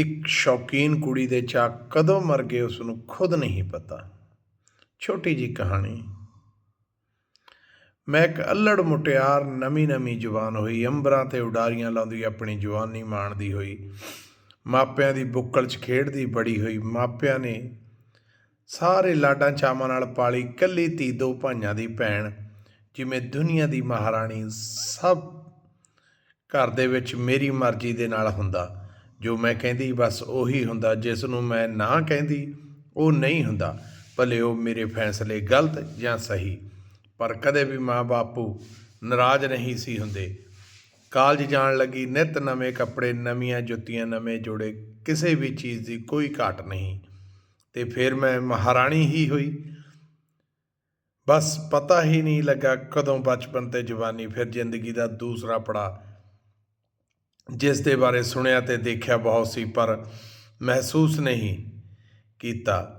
ਇੱਕ ਸ਼ੌਕੀਨ ਕੁੜੀ ਦੇ ਚਾਅ ਕਦੋਂ ਮਰ ਗਏ ਉਸ ਨੂੰ ਖੁਦ ਨਹੀਂ ਪਤਾ। ਛੋਟੀ ਜੀ ਕਹਾਣੀ। ਮੈਂ ਇੱਕ ਅਲੜ ਮੁਟਿਆਰ ਨਵੀਂ ਨਵੀਂ ਜਵਾਨ ਹੋਈ, ਅੰਬਰਾਂ ਤੇ ਉਡਾਰੀਆਂ ਲਾਉਂਦੀ ਆਪਣੀ ਜਵਾਨੀ ਮਾਣਦੀ ਹੋਈ। ਮਾਪਿਆਂ ਦੀ ਬੁੱਕਲ 'ਚ ਖੇਡਦੀ ਬੜੀ ਹੋਈ। ਮਾਪਿਆਂ ਨੇ ਸਾਰੇ ਲਾਡਾਂ ਚਾਵਾਂ ਨਾਲ ਪਾਲੀ ਕੱਲੀ ਧੀ ਦੋ ਭਾਈਆਂ ਦੀ ਭੈਣ, ਜਿਵੇਂ ਦੁਨੀਆ ਦੀ ਮਹਾਰਾਣੀ ਸਭ ਘਰ ਦੇ ਵਿੱਚ ਮੇਰੀ ਮਰਜ਼ੀ ਦੇ ਨਾਲ ਹੁੰਦਾ। ਜੋ ਮੈਂ ਕਹਿੰਦੀ, ਬਸ ਉਹੀ ਹੁੰਦਾ, ਜਿਸ ਨੂੰ ਮੈਂ ਨਾ ਕਹਿੰਦੀ, ਉਹ ਨਹੀਂ ਹੁੰਦਾ। ਭਲੇ ਉਹ ਮੇਰੇ ਫੈਸਲੇ ਗਲਤ ਜਾਂ ਸਹੀ। ਪਰ ਕਦੇ ਵੀ ਮਾਂ ਬਾਪੂ ਨਾਰਾਜ਼ ਨਹੀਂ ਸੀ ਹੁੰਦੇ। ਕਾਲਜ ਜਾਣ ਲੱਗੀ, ਨਿਤ ਨਵੇਂ ਕੱਪੜੇ, ਨਵੀਆਂ ਜੁੱਤੀਆਂ, ਨਵੇਂ ਜੋੜੇ, ਕਿਸੇ ਵੀ ਚੀਜ਼ ਦੀ ਕੋਈ ਘਾਟ ਨਹੀਂ। ਤੇ ਫਿਰ ਮੈਂ ਮਹਾਰਾਣੀ ਹੀ ਹੋਈ। ਬਸ ਪਤਾ ਹੀ ਨਹੀਂ ਲੱਗਾ ਕਦੋਂ ਬਚਪਨ ਤੇ ਜਵਾਨੀ, ਫਿਰ ਜ਼ਿੰਦਗੀ ਦਾ ਦੂਸਰਾ ਪੜਾ ਜਿਸ ਦੇ ਬਾਰੇ ਸੁਣਿਆ ਤੇ ਦੇਖਿਆ ਬਹੁਤ ਸੀ, ਪਰ ਮਹਿਸੂਸ ਨਹੀਂ ਕੀਤਾ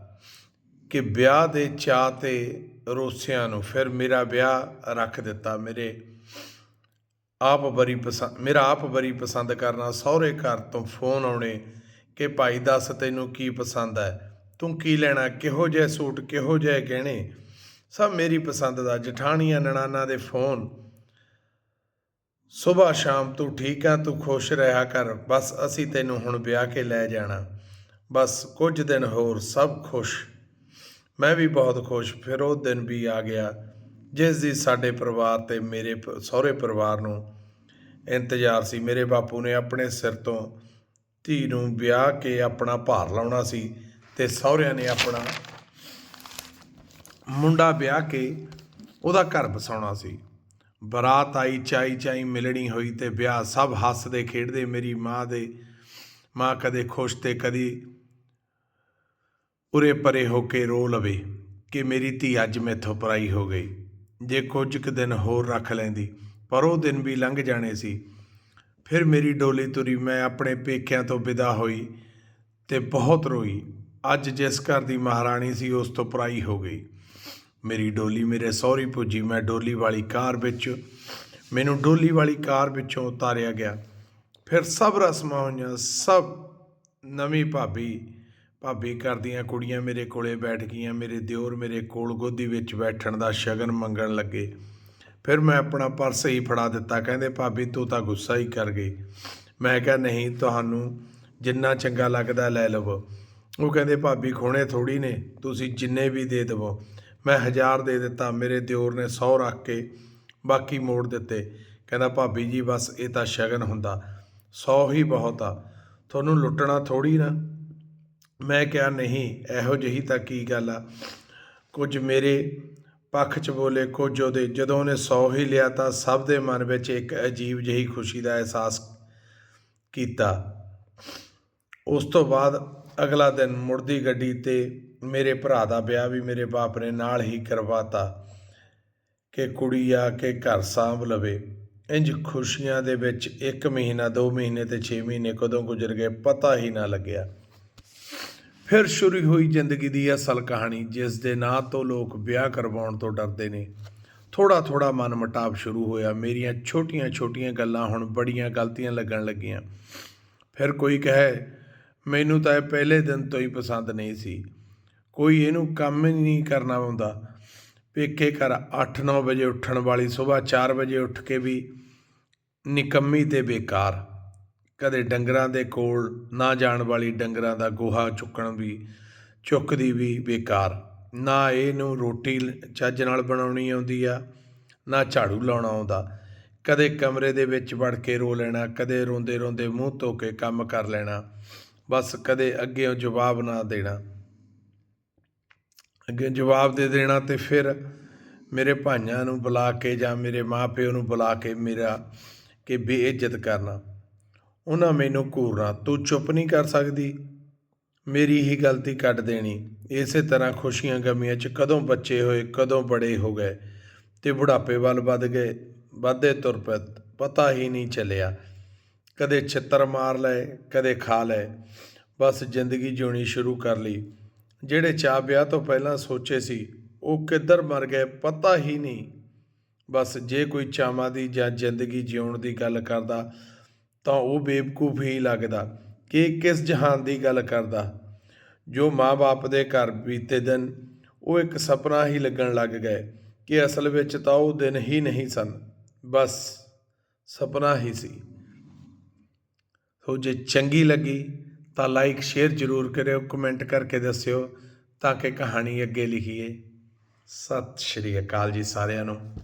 ਕਿ ਵਿਆਹ ਦੇ ਚਾਅ ਤੇ ਰੋਸਿਆਂ ਨੂੰ ਫਿਰ ਮੇਰਾ ਵਿਆਹ ਰੱਖ ਦਿੱਤਾ। ਮੇਰੇ ਆਪ ਬਰੀ ਪਸੰਦ ਮੇਰਾ ਆਪ ਬਰੀ ਪਸੰਦ ਕਰਨਾ, ਸਹੁਰੇ ਘਰ ਤੋਂ ਫੋਨ ਆਉਣੇ ਕਿ ਭਾਈ ਦੱਸ ਤੈਨੂੰ ਕੀ ਪਸੰਦ ਹੈ? ਤੂੰ ਕੀ ਲੈਣਾ? ਕਿਹੋ ਜਿਹੇ ਸੂਟ, ਕਿਹੋ ਜਿਹੇ ਗਹਿਣੇ? ਸਭ ਮੇਰੀ ਪਸੰਦ ਦਾ, ਜਠਾਣੀਆਂ, ਨਣਾਨਾ ਦੇ ਫੋਨ ਸਵੇਰ ਸ਼ਾਮ ਤੂੰ ਠੀਕ ਆ, ਤੂੰ ਖੁਸ਼ ਰਿਹਾ ਕਰ। ਬਸ ਅਸੀਂ ਤੈਨੂੰ ਹੁਣ ਵਿਆਹ ਕੇ ਲੈ ਜਾਣਾ। ਬਸ ਕੁਝ ਦਿਨ ਹੋਰ ਸਭ ਖੁਸ਼। ਮੈਂ ਵੀ ਬਹੁਤ ਖੁਸ਼। ਫਿਰ ਉਹ ਦਿਨ ਵੀ ਆ ਗਿਆ, ਜਿਸ ਦੀ ਸਾਡੇ ਪਰਿਵਾਰ ਤੇ ਮੇਰੇ ਪ- ਸਹੁਰੇ ਪਰਿਵਾਰ ਨੂੰ ਇੰਤਜ਼ਾਰ ਸੀ। ਮੇਰੇ ਬਾਪੂ ਨੇ ਆਪਣੇ ਸਿਰ ਤੋਂ ਧੀ ਨੂੰ ਵਿਆਹ ਕੇ ਆਪਣਾ ਭਾਰ ਲਾਉਣਾ ਸੀ ਤੇ ਸਹੁਰਿਆਂ ਨੇ ਆਪਣਾ ਮੁੰਡਾ ਵਿਆਹ ਕੇ ਉਹਦਾ ਘਰ ਬਸਾਉਣਾ ਸੀ। ਬਰਾਤ ਆਈ, ਚਾਈ ਚਾਈ ਮਿਲਣੀ ਹੋਈ ਤੇ ਵਿਆਹ ਸਭ ਹੱਸਦੇ ਖੇਡਦੇ, ਮੇਰੀ ਮਾਂ ਦੇ, ਮਾਂ ਕਦੇ ਖੁਸ਼ ਤੇ ਕਦੀ ਉਰੇ ਪਰੇ ਹੋ ਕੇ ਰੋ ਲਵੇ ਕਿ ਮੇਰੀ ਧੀ ਅੱਜ ਮੈਥੋਂ ਪਰਾਈ ਹੋ ਗਈ। ਜੇ ਕੁਝ ਕੁ ਦਿਨ ਹੋਰ ਰੱਖ ਲੈਂਦੀ, ਪਰ ਉਹ ਦਿਨ ਵੀ ਲੰਘ ਜਾਣੇ ਸੀ। ਫਿਰ ਮੇਰੀ ਡੋਲੀ ਤੁਰੀ, ਮੈਂ ਆਪਣੇ ਪੇਕਿਆਂ ਤੋਂ ਵਿਦਾ ਹੋਈ ਤੇ ਬਹੁਤ ਰੋਈ। ਅੱਜ ਜਿਸ ਘਰ ਦੀ ਮਹਾਰਾਣੀ ਸੀ, ਉਸ ਤੋਂ ਪਰਾਈ ਹੋ ਗਈ। ਮੇਰੀ ਡੋਲੀ ਮੇਰੇ ਸਹੁਰੀ ਪੁੱਜੀ, ਮੈਂ ਡੋਲੀ ਵਾਲੀ ਕਾਰ ਵਿੱਚ, ਮੈਨੂੰ ਡੋਲੀ ਵਾਲੀ ਕਾਰ ਵਿੱਚੋਂ ਉਤਾਰਿਆ ਗਿਆ। ਫਿਰ ਸਭ ਰਸਮਾਂ ਹੋਈਆਂ, ਸਭ ਨਵੀਂ ਭਾਬੀ ਭਾਬੀ ਘਰ ਦੀਆਂ ਕੁੜੀਆਂ ਮੇਰੇ ਕੋਲੇ ਬੈਠ ਗਈਆਂ, ਮੇਰੇ ਦਿਓਰ ਮੇਰੇ ਕੋਲ ਗੋਦੀ ਵਿੱਚ ਬੈਠਣ ਦਾ ਸ਼ਗਨ ਮੰਗਣ ਲੱਗੇ। ਫਿਰ ਮੈਂ ਆਪਣਾ ਪਰਸ ਹੀ ਫੜਾ ਦਿੱਤਾ, ਕਹਿੰਦੇ, ਭਾਬੀ, ਤੂੰ ਤਾਂ ਗੁੱਸਾ ਹੀ ਕਰ ਗਈ। ਮੈਂ ਕਿਹਾ, ਨਹੀਂ, ਤੁਹਾਨੂੰ ਜਿੰਨਾ ਚੰਗਾ ਲੱਗਦਾ ਲੈ ਲਵੋ। ਉਹ ਕਹਿੰਦੇ, ਭਾਬੀ, ਖੋਣੇ ਥੋੜੀ ਨੇ, ਤੁਸੀਂ ਜਿੰਨੇ ਵੀ ਦੇ ਦੇਵੋ। ਮੈਂ ਹਜ਼ਾਰ ਦੇ ਦਿੱਤਾ, ਮੇਰੇ ਦਿਓਰ ਨੇ 100 ਰੱਖ ਕੇ ਬਾਕੀ ਮੋੜ ਦਿੱਤੇ। ਕਹਿੰਦਾ, ਭਾਬੀ ਜੀ, ਬਸ ਇਹ ਤਾਂ ਸ਼ਗਨ ਹੁੰਦਾ। 100 ਹੀ ਬਹੁਤ ਆ। ਤੁਹਾਨੂੰ ਲੁੱਟਣਾ ਥੋੜੀ ਨਾ। ਮੈਂ ਕਿਹਾ, ਨਹੀਂ, ਇਹੋ ਜਿਹੀ ਤਾਂ ਕੀ ਗੱਲ ਆ? ਕੁਝ ਮੇਰੇ ਪੱਖ 'ਚ ਬੋਲੇ, ਕੁਝ ਉਹਦੇ। ਜਦੋਂ ਉਹਨੇ 100 ਹੀ ਲਿਆ ਤਾਂ ਸਭ ਦੇ ਮਨ ਵਿੱਚ ਇੱਕ ਅਜੀਬ ਜਿਹੀ ਖੁਸ਼ੀ ਦਾ ਅਹਿਸਾਸ ਕੀਤਾ। ਉਸ ਤੋਂ ਬਾਅਦ ਅਗਲਾ ਦਿਨ ਮੁੜਦੀ ਗੱਡੀ ਤੇ ਮੇਰੇ ਭਰਾ ਦਾ ਵਿਆਹ ਵੀ ਮੇਰੇ ਬਾਪ ਨੇ ਨਾਲ ਹੀ ਕਰਵਾਤਾ ਕਿ ਕੁੜੀ ਆ ਕੇ ਘਰ ਸਾਂਭ ਲਵੇ। ਇੰਜ ਖੁਸ਼ੀਆਂ ਦੇ ਵਿੱਚ 1 ਮਹੀਨਾ 2 ਮਹੀਨੇ ਤੇ 6 ਮਹੀਨੇ ਕਦੋਂ ਗੁਜ਼ਰ ਗਏ ਪਤਾ ਹੀ ਨਾ ਲੱਗਿਆ। ਫਿਰ ਸ਼ੁਰੂ ਹੋਈ ਜ਼ਿੰਦਗੀ ਦੀ ਅਸਲ ਕਹਾਣੀ, ਜਿਸ ਦੇ ਨਾਂ ਤੋਂ ਲੋਕ ਵਿਆਹ ਕਰਵਾਉਣ ਤੋਂ ਡਰਦੇ ਨੇ। ਥੋੜਾ ਥੋੜਾ ਮਨ ਮਟਾਵ ਸ਼ੁਰੂ ਹੋਇਆ, ਮੇਰੀਆਂ ਛੋਟੀਆਂ ਛੋਟੀਆਂ ਗੱਲਾਂ ਹੁਣ ਬੜੀਆਂ ਗਲਤੀਆਂ ਲੱਗਣ ਲੱਗੀਆਂ। ਫਿਰ ਕੋਈ ਕਹੇ ਮੈਨੂੰ ਤਾਂ ਇਹ ਪਹਿਲੇ ਦਿਨ ਤੋਂ ਹੀ ਪਸੰਦ ਨਹੀਂ ਸੀ। ਕੋਈ ਇਹਨੂੰ ਕੰਮ ਹੀ ਨਹੀਂ ਕਰਨਾ ਆਉਂਦਾ। ਪੇਕੇ ਘਰ 8-9 ਵਜੇ ਉੱਠਣ ਵਾਲੀ ਸਵੇਰ 4 ਵਜੇ ਉੱਠ ਕੇ ਵੀ ਨਿਕੰਮੀ ਤੇ ਬੇਕਾਰ। ਕਦੇ ਡੰਗਰਾਂ ਦੇ ਕੋਲ ਨਾ ਜਾਣ ਵਾਲੀ ਡੰਗਰਾਂ ਦਾ ਗੋਹਾ ਚੁੱਕਣ ਵੀ, ਚੁੱਕਦੀ ਵੀ ਬੇਕਾਰ। ਨਾ ਇਹਨੂੰ ਰੋਟੀ ਚੱਜ ਨਾਲ ਬਣਾਉਣੀ ਆਉਂਦੀ ਆ, ਨਾ ਝਾੜੂ ਲਾਉਣਾ ਆਉਂਦਾ। ਕਦੇ ਕਮਰੇ ਦੇ ਵਿੱਚ ਵੜ ਕੇ ਰੋ ਲੈਣਾ, ਕਦੇ ਰੋਂਦੇ ਰੋਂਦੇ ਮੂੰਹ ਧੋ ਕੇ ਕੰਮ ਕਰ ਲੈਣਾ। ਬਸ ਕਦੇ ਅੱਗੇ ਜਵਾਬ ਨਾ ਦੇਣਾ। ਅੱਗੇ ਜਵਾਬ ਦੇ ਦੇਣਾ ਤੇ ਫਿਰ ਮੇਰੇ ਭਾਈਆਂ ਨੂੰ ਬੁਲਾ ਕੇ ਜਾਂ ਮੇਰੇ ਮਾਪਿਓ ਨੂੰ ਬੁਲਾ ਕੇ ਮੇਰਾ ਕਿ ਬੇਇੱਜ਼ਤ ਕਰਨਾ। ਉਹਨਾਂ ਮੈਨੂੰ ਘੂਰਨਾ ਤੂੰ ਚੁੱਪ ਨਹੀਂ ਕਰ ਸਕਦੀ। ਮੇਰੀ ਹੀ ਗਲਤੀ ਕੱਢ ਦੇਣੀ। ਇਸੇ ਤਰ੍ਹਾਂ ਖੁਸ਼ੀਆਂ ਗਮੀਆਂ 'ਚ ਕਦੋਂ ਬੱਚੇ ਹੋਏ, ਕਦੋਂ ਬੜੇ ਹੋ ਗਏ ਤੇ ਬੁਢਾਪੇ ਵੱਲ ਵੱਧ ਗਏ। ਵੱਧਦੇ ਤੁਰ ਪਏ ਪਤਾ ਹੀ ਨਹੀਂ ਚੱਲਿਆ। ਕਦੇ ਛਿੱਤਰ ਮਾਰ ਲਏ, ਕਦੇ ਖਾ ਲਏ। ਬਸ ਜ਼ਿੰਦਗੀ ਜਿਉਣੀ ਸ਼ੁਰੂ ਕਰ ਲਈ। ਜਿਹੜੇ ਚਾਹ ਵਿਆਹ ਤੋਂ ਪਹਿਲਾਂ ਸੋਚੇ ਸੀ, ਉਹ ਕਿੱਧਰ ਮਰ ਗਏ ਪਤਾ ਹੀ ਨਹੀਂ। ਬਸ ਜੇ ਕੋਈ ਚਾਵਾਂ ਦੀ ਜਾਂ ਜ਼ਿੰਦਗੀ ਜਿਉਣ ਦੀ ਗੱਲ ਕਰਦਾ, ਤਾਂ ਉਹ ਬੇਵਕੂਫ ਹੀ ਲੱਗਦਾ ਕਿ ਕਿਸ ਜਹਾਨ ਦੀ ਗੱਲ ਕਰਦਾ। ਜੋ ਮਾਂ-ਬਾਪ ਦੇ ਘਰ ਬੀਤੇ ਦਿਨ ਉਹ ਇੱਕ ਸੁਪਨਾ ਹੀ ਲੱਗਣ ਲੱਗ ਗਏ ਕਿ ਅਸਲ ਵਿੱਚ ਤਾਂ ਉਹ ਦਿਨ ਹੀ ਨਹੀਂ ਸਨ। ਬਸ ਸੁਪਨਾ ਹੀ ਸੀ। ਸੋ ਜੇ ਚੰਗੀ ਲੱਗੀ ਤਾਂ ਲਾਈਕ, ਸ਼ੇਅਰ ਜ਼ਰੂਰ ਕਰਿਓ, ਕਮੈਂਟ ਕਰਕੇ ਦੱਸਿਓ ਤਾਂ ਕਿ ਕਹਾਣੀ ਅੱਗੇ ਲਿਖੀਏ। ਸਤਿ ਸ਼੍ਰੀ ਅਕਾਲ ਜੀ ਸਾਰਿਆਂ ਨੂੰ।